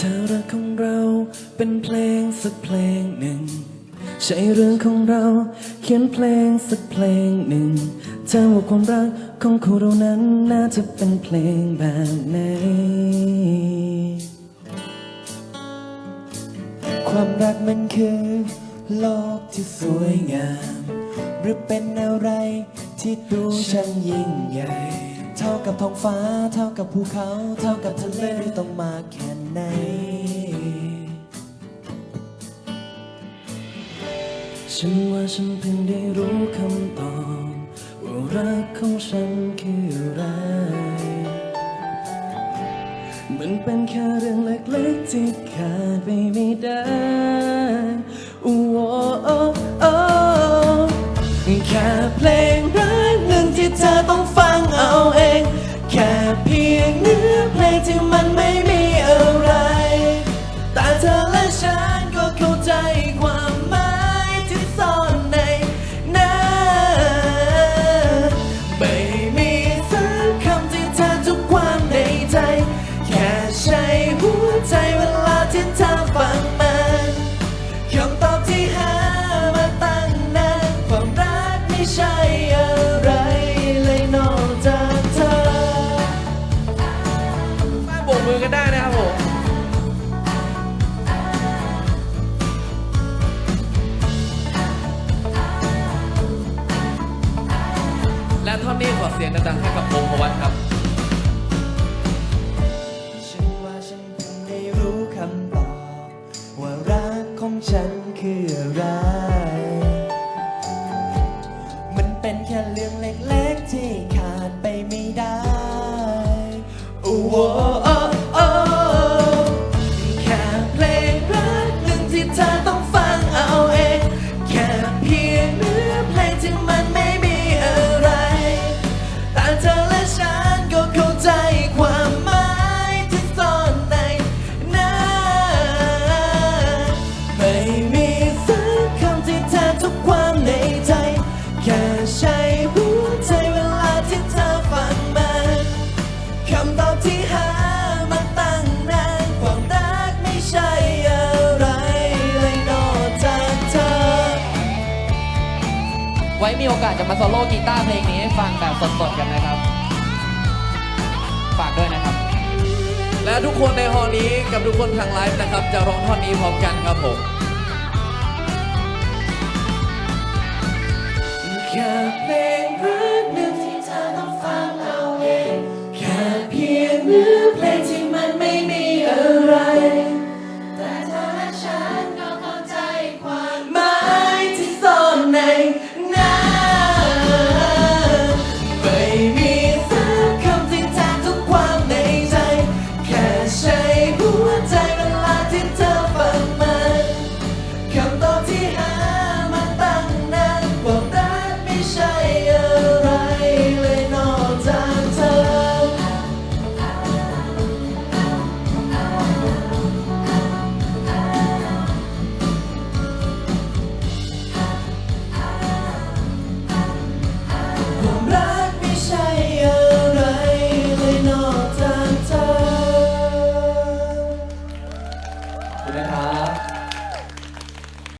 เธอรักของเราเป็นเพลงสักเพลงหนึ่ง ใช่เรื่องของเราเขียนเพลงสักเพลงหนึ่ง เธอว่าความรักของคู่เรานั้นน่าจะเป็นเพลงแบบไหน ความรักมันคือโลกที่สวยงาม หรือเป็นอะไรที่ดูช่างยิ่งใหญ่ ท่ากับท้องฟ้า เท่ากับภูเขา เท่ากับทะเลต้องมาแค่ไหนฉันว่าฉันเพิ่งได้รู้คำตอบว่ารักของฉันคืออะไร มันเป็นแค่เรื่องเล็กๆที่ขาดไปไม่ได้ ฉันก็เข้าใจ และท่อนนี้ขอเสียงดังๆให้กับวงพวัตครับฉันว่าฉันเพิ่งได้รู้คำตอบ ว่ารักของฉันคืออะไร มันเป็นแค่เรื่องเล็กๆที่ขาดไปไม่ได้โอ้โห ไว้มีโอกาสจะมาโซโล่กีตาร์เพลงนี้ให้ฟังแบบสดๆกันนะครับ ฝากด้วยนะครับ และทุกคนในฮอลนี้กับทุกคนทางไลฟ์นะครับ จะร้องท่อนนี้พร้อมกันครับผมแค่เพลงรักหนึ่งที่เธอต้องฟังเอาเองแค่เพียงเนื้อเพลงที่มันไม่มีอะไร